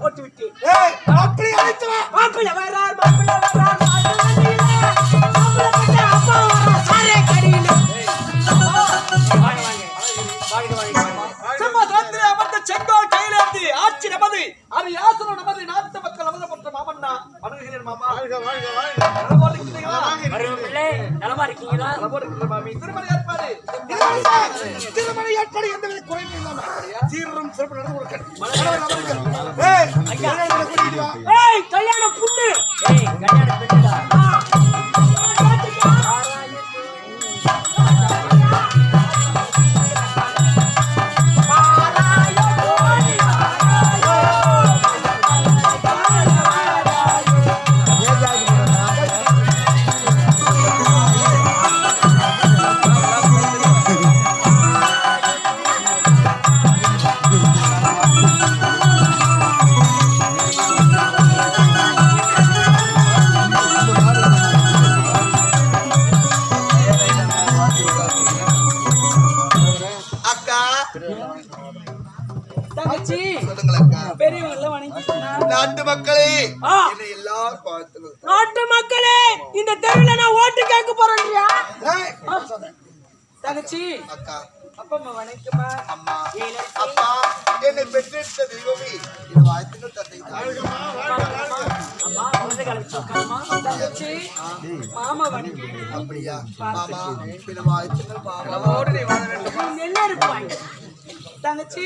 போட்டு விட்டு. மாப்பிள்ளை வரார் மாப்பிள்ளை வரார் நலமா இருக்கீங்களா திருமண ஏற்பாடு எந்தவித குறைவும் இல்லாம சீரும் சிறப்பு நடந்து கொடுக்கணும். ஏய், கல்யாணத்துல கூட்டிட்டு வா. ஏய் கல்யாண புண்ணு ஏய் கல்யாண பெண்ணுடா அக்கா தங்கச்சி நாட்டு மக்களே நாட்டு மக்களே இந்த தெருவில் நான் ஓட்டு கேட்க ஏய், தங்கச்சி அக்கா. அப்பா அம்மா வணக்கம்மா அம்மா. அப்பா என்னை பெற்றெடுத்த தெய்வமே. என் வாழ்த்துக்கள் தந்தை அம்மா குழந்தை உட்காருமா தங்கச்சி மாமா வணக்கி அப்படியா? மாமா என் வாழ்த்துக்கள் மாமா. நீ என்ன இருப்பாய். தங்கச்சி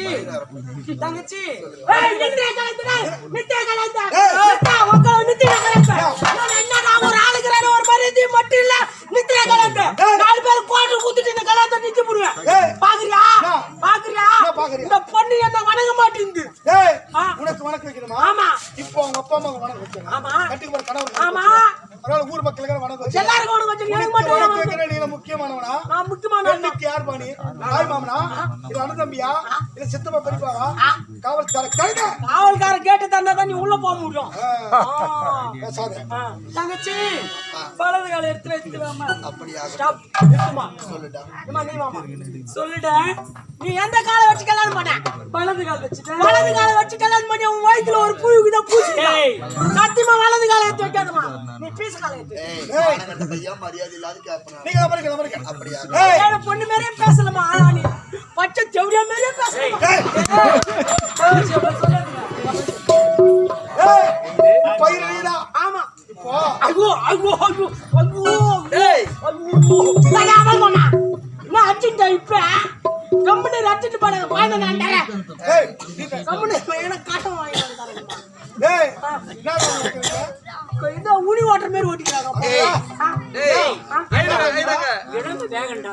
தங்கச்சி. ஒரு ஆளுங்கறான ஒரு மரியாதை மட்டும் இல்ல. நித்ரா கலந்தா நாலு பேர் கோட்டு குத்திட்டு இந்த போடுவேன். ஏய். பாக்குறியா? பாக்குறியா? இந்த பொண்ணு என்ன வணங்க மாட்டேங்குது. ஏய், ஆ. உனக்கு வணக்கம் வைக்கணுமா? ஆமா. இப்போ அவங்க அப்பா அம்மாவுக்கு வணக்கம் வைக்கணும். ஆமா. கட்டிக்கு போற கணவர் ஆமா. அதனால ஊர் மக்களுக்கு வணக்கம் எல்லாருக்கும் வணக்கம் வச்சு எனக்கு மட்டும் வணக்கம் நீங்க முக்கியமானவனா? நான் முக்கியமான அண்ணா. பெண்ணுக்கு யார் பாணி. தாய் மாமனா? இது அண்ணன் தம்பியா? இது சித்தப்பா பெரியப்பாவா? காவல்கார கழுத காவல்காரன் கேட்டு தந்தா தான் நீ உள்ள போக முடியும் தங்கச்சி வலது கால எடுத்து எடுத்து வாமா அப்படியா ஸ்டாப் நிறுத்துமா சொல்லுடா அம்மா, நீ வாமா சொல்லுடா நீ எந்த காலை வச்சு கல்யாணம் பண்ண வலது கால் வச்சுட்ட வலது காலை வச்சு கல்யாணம் பண்ணி உன் வயித்துல ஒரு புழுக்கு தான் பூசி. சத்தியமா வலது காலை எடுத்து வைக்காதமா நீ பீச காலை எடுத்து பொண்ணு மாதிரியே பேசலாமா ஆனா நீ பச்சை செவடியா மாதிரியே பேசலாம்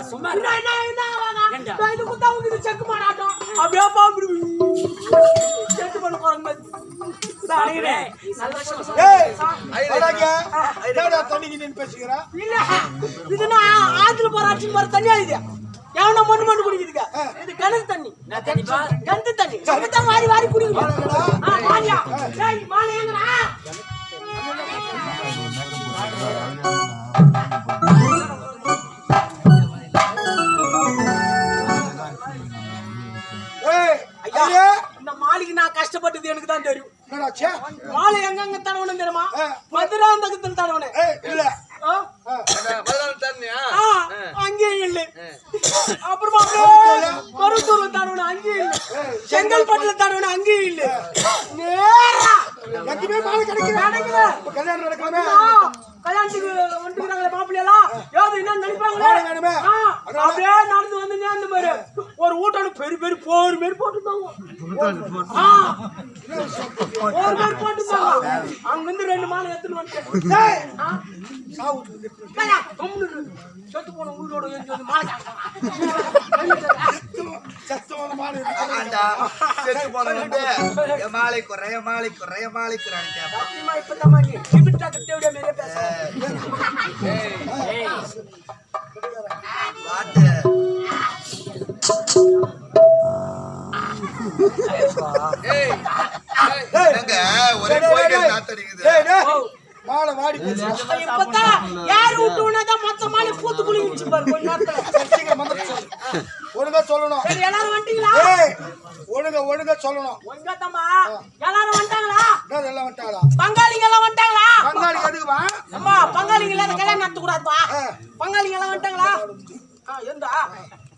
சொல்லு. ஏய் வராங்க தண்ணிக்கு பேசுகிறா இல்ல, ஆத்துல போற போற தண்ணியா இது எவனா மண்ணு மண்ணு குடிக்குதுங்க இது கிணறு தண்ணி கிணத்து தண்ணி இப்பதான் வாரி வாரி குடிக்குது ஆ, கஷ்டப்பட்டது எனக்கு தான் தெரியும். மாலை எங்கெங்க தடவணும் தெரியுமா. மதுராந்தகத்தில் தடவணும் இல்ல ஆ? ஆ. ஆ, அங்கேயும் இல்லை அப்புறமா அப்படியே மருத்தூர்ல தடவணும் அங்கேயும் இல்லை செங்கல்பட்டுல தடவணும் அங்கேயும் இல்லை நேரா எங்கேயுமே மாலை கிடைக்கல கிடைக்கல. இப்ப கல்யாணம் நடக்கணுமே ஆ, கல்யாணத்துக்கு வந்துக்கிறாங்களே மாப்பிள்ளையெல்லாம் ஏதாவது என்ன நினைப்பாங்களே வேணும், வேணுமே. ஆ, அப்படியே நடந்து வந்து அந்த மாதிரி ஒரு ஊட்டாடு பெரிய பெரிய போர் மாரி போட்டுருந்தாங்க ஆ, போர் மாரி போட்டுருந்தாங்க அங்க இருந்து ரெண்டு மாலை எடுத்துட்டு வந்துட்டேன் ஏய் ஆ, சாவு வந்து ஏய்யா, கம்முனு இரு. செத்து போன உயிரோட மாலை செத்து போனவங்க என் மாலை குறை மாலை குறை மாலை குறைன்னு இப்பதான் தேவையா மாதிரியே பேசுறேன் வாடி போச்சு. இப்பதான் யாரு விட்டு உடனேதான் மொத்த மாலை பூத்து குளிச்சு பாரு கொஞ்ச நேரத்துல. மந்திரம் சொல்லு ஒழுங்கா சொல்லணும். சரி எல்லாரும் வந்துட்டீங்களா? ஒழுங்கா ஒழுங்கா சொல்லணும். ஒழுங்காத்தம்மா எல்லாரும் வந்துட்டாங்களா? எல்லாம் வந்துட்டாங்களா பங்காளிங்க எல்லாம் வந்துட்டாங்களா? பங்காளி எதுக்குவா அம்மா பங்காளிங்க இல்லாத கல்யாணம் நடத்த கூடாதுப்பா. பங்காளிங்க எல்லாம் வந்துட்டாங்களா?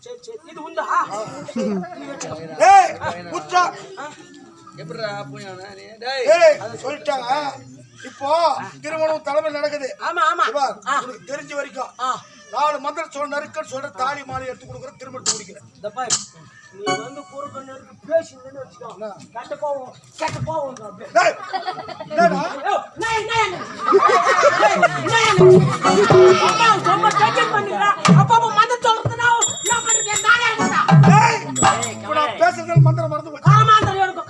சரி இது உண்டா ஏய் குற்றா எப்படிடா நீ? டேய். சொல்லிட்டாங்க. இப்போ திருமணம் தலைமை நடக்குது. ஆமா ஆமா. உனக்கு தெரிஞ்ச வரைக்கும் நாலு மந்திரம் சொல்ல நறுக்கன்னு சொல்ற தாலி மாலை எடுத்து கொடுக்குற திருமணத்தை முடிக்கிறேன். நீ வந்து குறுக்க நெருக்கி பேசினு வச்சுக்கோ? கெட்ட போவோம் கெட்ட போவோம் ரொம்ப tension பண்ணீங்களா? அப்ப என்ன நானே நான் பேசுறது மந்திரம் மறந்து போச்சு. காமாந்தரம் இருக்கும்,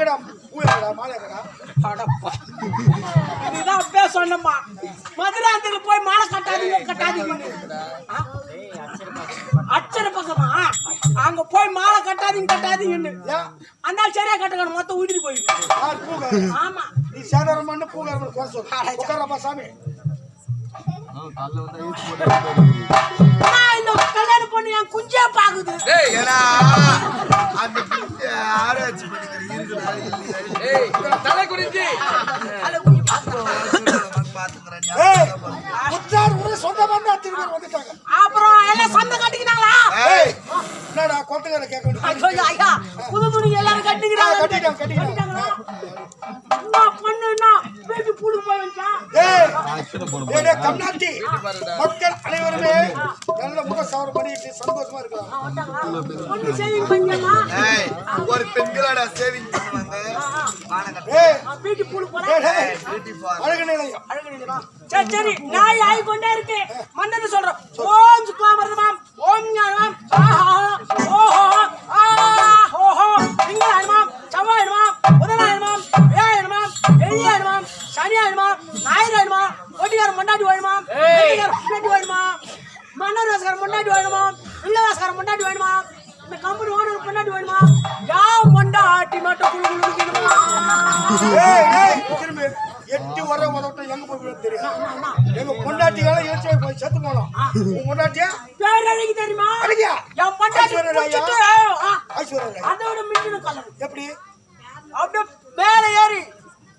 எங்கடா பூ எங்கடா மாலை எங்கடா அடப்பா. இதுதான் அப்பவே சொன்னேம்மா. மதுராந்தகத்துல போய் மாலை கட்டாதீங்க கட்டாதீங்கன்னு. ஆ? அச்சர பக்கமா? அங்க போய் மாலை கட்டாதீங்க கட்டாதீங்கன்னு. அந்த சரியா கட்டணும் மொத்தம் ஊதிட்டு போயிருக்கு ஆமா. நீ சேதாரம் பண்ணு பூகாரி குறை சொல்லு. உட்காரப்பா சாமி. இந்த கல்யாணம் பண்ணி என் குஞ்சே பாக்குது. அந்த பிச்சை தலை குடிச்சு சொந்த வந்துட்டாங்க அப்புறம் எல்லாம் சொந்தம் கட்டிக்கினாங்களா ஏய் என்னடா கொத்தகார கேட்க வேண்டியது ஐயா புது துணி எல்லாரும் கட்டிக்கிறாங்க கட்டிட்டாங்க, கட்டிட்டாங்க. என்ன மக்கள் அனைவருமே நல்ல முக சவரம் பண்ணிட்டு சந்தோஷமா இருக்கலாம். ஒண்ணு சேவிங் பண்ணியம்மா ஏய் ஒரு பெண்களோட சேவிங் பண்ணுவாங்க அழகு நிலையம். அழகு நிலையமா? சரி சரி நாய் ஆகி கொண்டே இருக்கு. மட்டும் குழு குழு ஏய் ஏய் திரும்பி எட்டு வர உதவிட்டு எங்க போய் தெரியும்? எங்க பொண்டாட்டியால ஏற்றி போய் செத்து போனோம் உன் பொண்டாட்டியா? பேரழகி தெரியுமா? அழகியா என் பொண்டாட்டி ஐஸ்வர்யா. அதோட மிஞ்சின கலர் எப்படி? அப்படியே மேல ஏறி.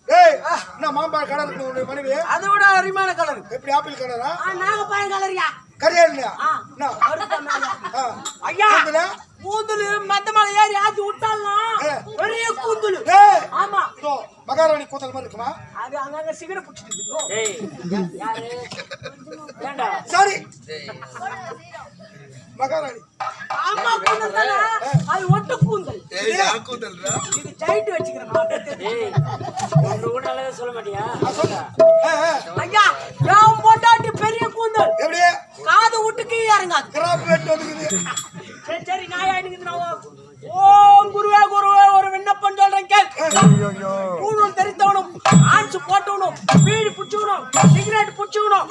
ஏய் என்ன மாம்பழ கடை இருக்கு மனைவி? அதோட அருமையான கலர் எப்படி ஆப்பிள் கலரா? நாகப்பாயம் கலரியா? கரையா இல்லையா. ஐயா! கூந்தலா? கூந்தலு மெத்த மேல ஏறி ஆத்தி விட்டால்னா ஏ. பெரிய கூந்தலு. ஆமா. இதோ மகாராணி கூந்தல் மாதிரி இருக்குமா? அது அங்கங்க சிகரெட் பிடிச்சிட்டு சாரி. மகாராணி. ஆமா கூந்தல் அது ஒட்டு கூந்தல். தெரியல இது டைட் வச்சுக்கிறேன் ஏய். ஒன்று கூட நல்லதா சொல்ல மாட்டியா? ஐயா என் பொண்டாட்டி பெரிய கூந்தல். எப்படி? காது விட்டுக்கு இறங்காது. கிராப் வெட்டு வந்துக்குது. சரி சரி நாயா எனக்கு ஓம் குருவே குருவே ஒரு விண்ணப்பம் சொல்றேன் கேள். கூணும் தெரித்தவனும் ஆன்ஸ் போட்டவனும் பீடி புடிச்சுக்கணும் சிகரெட் புடிச்சுக்கணும்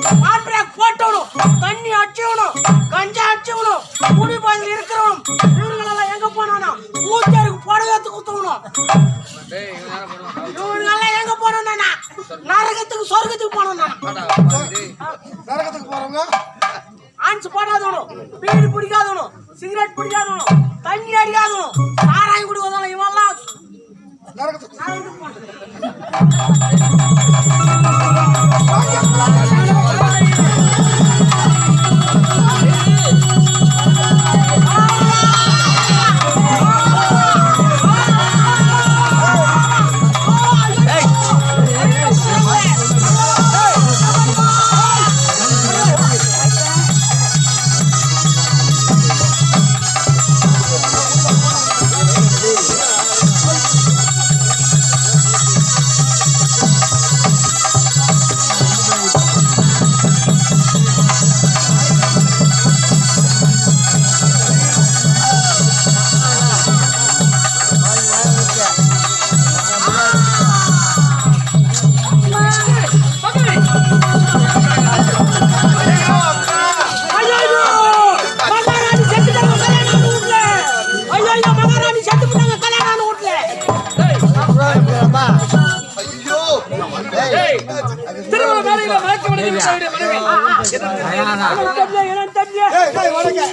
பண்ணுறது உனக்கு?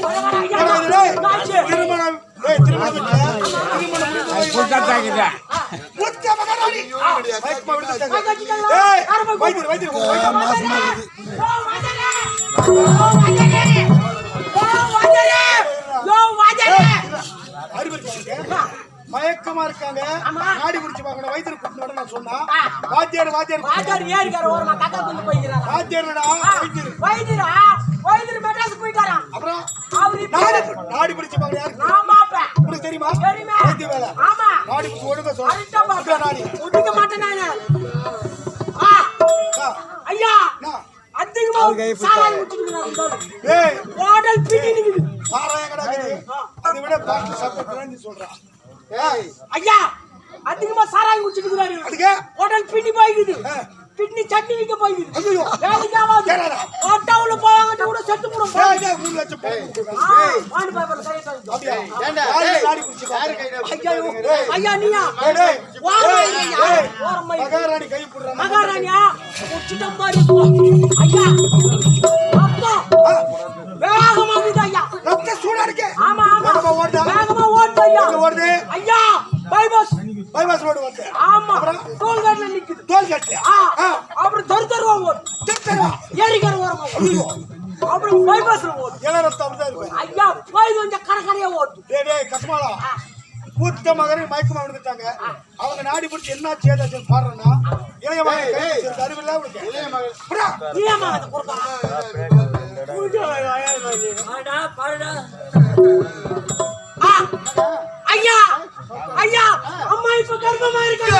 மயக்கமா இருக்காங்க. ஆமா. நாடி பிடிச்சு பார்க்கணும். வைத்தியர் நான் சொன்னா. வாத்தியார் வாத்தியார் வாத்தியார் ஏறிக்காரு ஓரமா கக்கா கொண்டு போய்க்கிறாரா? வாத்தியார்டா வைத்தியர் வைத்தியரா? வைத்தியர் மெட்ராஸ் போயிட்டாராம். அப்புறம் அவரு நாடி நாடி பிடிச்சு நான் பாப்பேன். உனக்கு தெரியுமா தெரியுமே. வைத்திய வேலை ஆமா. நாடி பிடிச்சு சொல்லு மாட்டேன் நானு. ஐயா? அதிகமா இந்த ஆளு. ஏய் ஓடல் பிடிக்குது. சாராயம் கிடக்குது அதை விட பாட்டு சப்போர்ட் சொல்றான் ஏய் ஐயா அதிகமா சாராயம் குடிச்சிருக்கிறாரு அதுக்கு? உடல் பின்னி போய்க்குது. பின்னி சட்னி வைக்க போய்க்குது ஐயோ. வேலைக்கு ஆகாது? ஆட்டோவுல போவாங்க கூட செத்து ஏய், ஏய், மூணு லட்சம் போட்டு ஆ, வாணி. அப்படியா? யாரு ஐயா, ஐயா நீயா? டேய். ஐயா, ஏய், ஓரமா இரு. மகாராணி கை போடுறான்? மகாராணியா? உச்சிட்ட மாதிரி போ. ஐயா அப்பா. வேகமா ஐயா. ரத்த சூடா இருக்கு. ஆமா ஆமா. வேகமா ஓடுதா? ஐயா. ஓடுது? ஐயா பைபஸ். பைபாஸ் ரோடு வந்து. ஆமா. டோல்கேட்ல நிக்குது. டோல் கேட்ல ஆ. அப்புறம் தரு தருவா ஓடு திருத்தரா ஏரிக்கர ஓரமா ஓடு அப்புறம் பைபாஸ்ல ஓடு இள ரத்தம் அப்படிதான் இருக்கும். ஐயா போய் கொஞ்சம் கடற்கரையா ஓடு டேய் டேய் கஸ்மாலா பூத்த மகன் மயக்கமா விழுந்துட்டாங்க. அவங்க நாடி பிடிச்சி என்ன சேதாச்சு பாடுறேன்னா இளைய மகன். அறிவில்ல அவனுக்கு. இளைய மகன். ஏமா அதை கொடுக்கலாம் பாருடா பாருடா ஐயா ஐயா அம்மா இப்ப கர்ப்பமா இருக்காங்க.